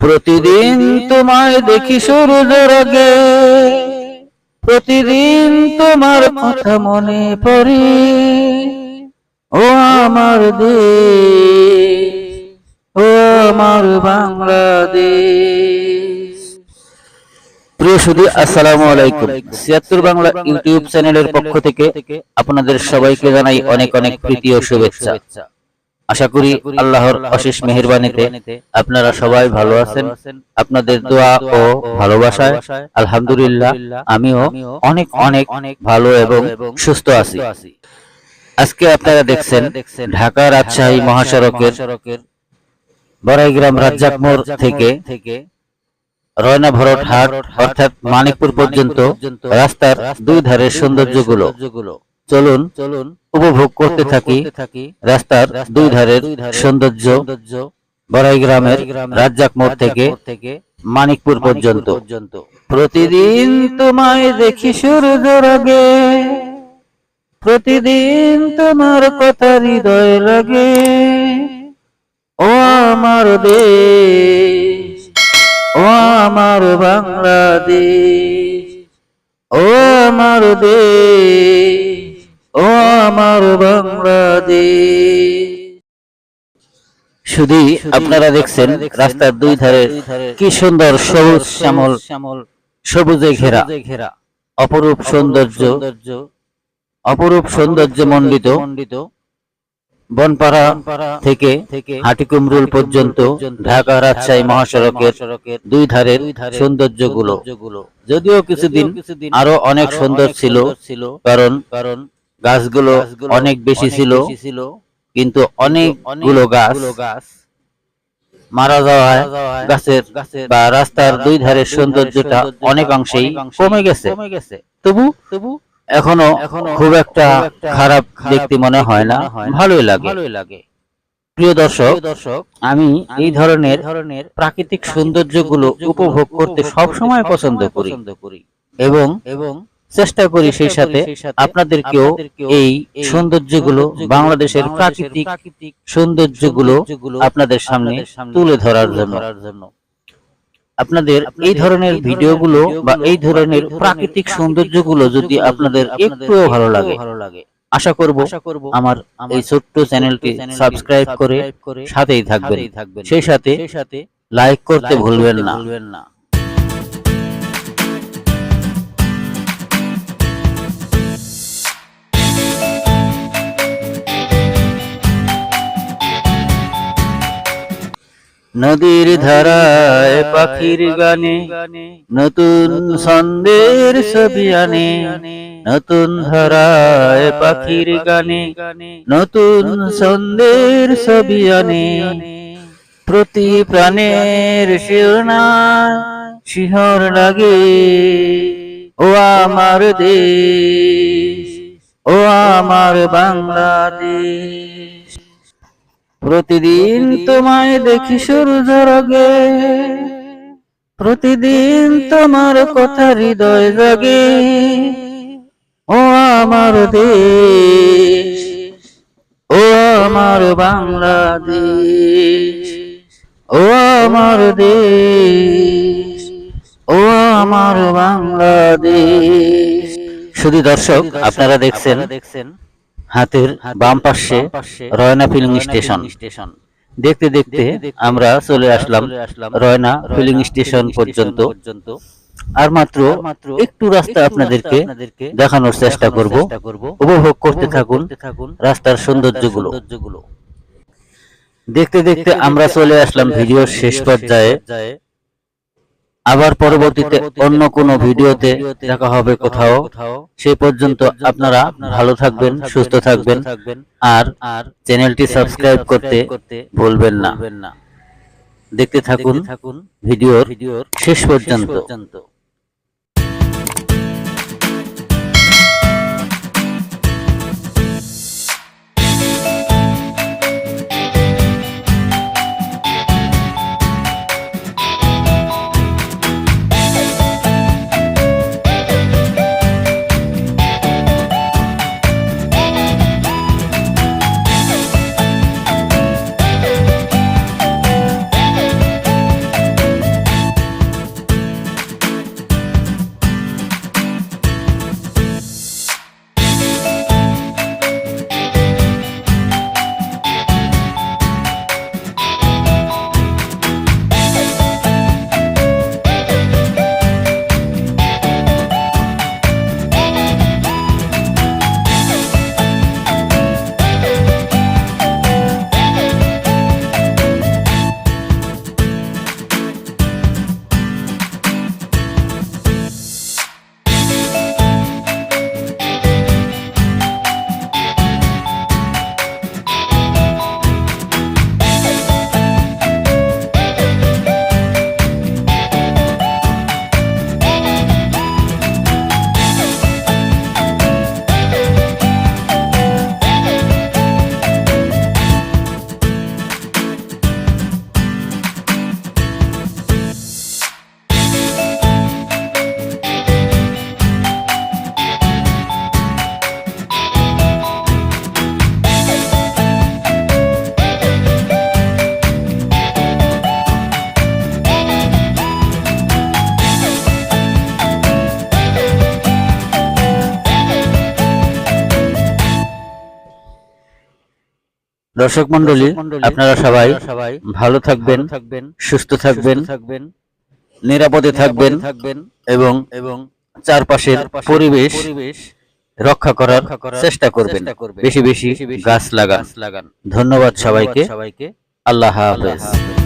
প্রতিদিন তোমায় দেখি সূর্যের আগে। প্রতিদিন তোমার কথা মনে পড়ে। ও আমার দেশ। ও আমার বাংলাদেশ। প্রিয় সুধী আসসালামু আলাইকুম। ছিয়াত্তর বাংলা ইউটিউব চ্যানেলের পক্ষ থেকে আপনাদের সবাইকে জানাই অনেক অনেক প্রীতি ও শুভেচ্ছা। আশা করি আল্লাহর অশেষ মেহেরবানিতে আপনারা সবাই ভালো আছেন। আপনাদের দোয়া ও ভালোবাসায় আলহামদুলিল্লাহ আমিও অনেক অনেক অনেক ভালো এবং সুস্থ আছি। আজকে আপনারা দেখছেন ঢাকা রাজশাহী মহাসড়কের বড়াইগ্রাম রাজ্জাক মোড় থেকে রয়না ভরট হাট অর্থাৎ মানিকপুর পর্যন্ত রাস্তার দুই ধারের সৌন্দর্যগুলো। চলুন চলুন উপভোগ করতে থাকি রাস্তার দুই ধারের সৌন্দর্য বড়াই গ্রামের রাজ্জাক মোড় থেকে মানিকপুর পর্যন্ত। প্রতিদিন তোমায় দেখি সূর্যের আগে প্রতিদিন তোমার কথা হৃদয় লাগে ও আমার দেশ ও আমার বাংলাদেশ ও আমার দেশ। ও আমার বাংলাদেশ। শুধু আপনারা দেখছেন রাস্তার দুই ধারে কি সুন্দর সবুজ শ্যামল শ্যামল সবুজে ঘেরা। ঘেরা। অপরূপ সৌন্দর্য অপরূপ সৌন্দর্য মণ্ডিত বনপাড়া থেকে হাটিকুমরুল পর্যন্ত ঢাকা রাজশাহী মহাসড়কের দুই ধারের সৌন্দর্যগুলো। যদিও কিছুদিন আরও অনেক সুন্দর ছিল কারণ কারণ গাছগুলো অনেক বেশি ছিল কিন্তু অনেকগুলো গাছ মারা যাওয়ায় গাছের বা রাস্তার দুই ধারের সৌন্দর্যটা অনেক অংশেই কমে গেছে। তবু তবু এখনও খুব একটা খারাপ দেখতে মনে হয় না। ভালোই লাগে। প্রিয় দর্শক দর্শক আমি এই ধরনের ধরনের প্রাকৃতিক সৌন্দর্যগুলো উপভোগ করতে সব সময় পছন্দ করি। এবং এবং চেষ্টা করি সেই সাথে আপনাদেরকেও এই সৌন্দর্যগুলো বাংলাদেশের প্রাকৃতিক সৌন্দর্যগুলো আপনাদের সামনে তুলে ধরার জন্য। আপনাদের এই ধরনের ভিডিওগুলো বা এই ধরনের প্রাকৃতিক সৌন্দর্যগুলো যদি আপনাদের একটুও ভালো লাগে আশা করব আমার এই ছোট্ট চ্যানেলটি সাবস্ক্রাইব করে সাথেই থাকবেন। সেই সাথে লাইক করতে ভুলবেন না। নদীর ধারায় পাখির গানে নতুন ছন্দের ছবি আনে নতুন ধারায় পাখির গানে নতুন ছন্দের ছবি আনে প্রতি প্রাণের শিরনা শিহর লাগে। ও আমার দেশ ও আমার বাংলাদেশ। প্রতিদিন তোমায় দেখি সূর্যের আগে প্রতিদিন তোমার কথা হৃদয় জাগে। ও আমার দেশ। ও আমার বাংলাদেশ। ও আমার দেশ। ও আমার বাংলাদেশ। শুধু দর্শক আপনারা দেখছেন দেখছেন হাতের বাম পাশে রয়না ফিলিং স্টেশন। দেখতে দেখতে আমরা চলে আসলাম রয়না ফিলিং স্টেশন পর্যন্ত। আর মাত্র একটু রাস্তা আপনাদেরকে দেখানোর চেষ্টা করব। উপভোগ করতে থাকুন রাস্তার সৌন্দর্যগুলো। দেখতে দেখতে আমরা চলে আসলাম ভিডিওর শেষ পর্যায়ে। আবার পরবর্তীতে অন্য কোনো ভিডিওতে দেখা হবে কোথাও। সে পর্যন্ত আপনারা ভালো থাকবেন সুস্থ থাকবেন আর আর চ্যানেলটি সাবস্ক্রাইব করতে ভুলবেন না। দেখতে থাকুন ভিডিওর শেষ পর্যন্ত। দর্শক মন্ডলী আপনারা সবাই সবাই ভালো থাকবেন থাকবেন সুস্থ থাকবেন থাকবেন নিরাপদে থাকবেন থাকবেন এবং এবং চারপাশের পরিবেশ পরিবেশ রক্ষা করার চেষ্টা করবেন। বেশি বেশি গাছ লাগান। লাগান। ধন্যবাদ সবাইকে। সবাইকে। আল্লাহ হাফেজ।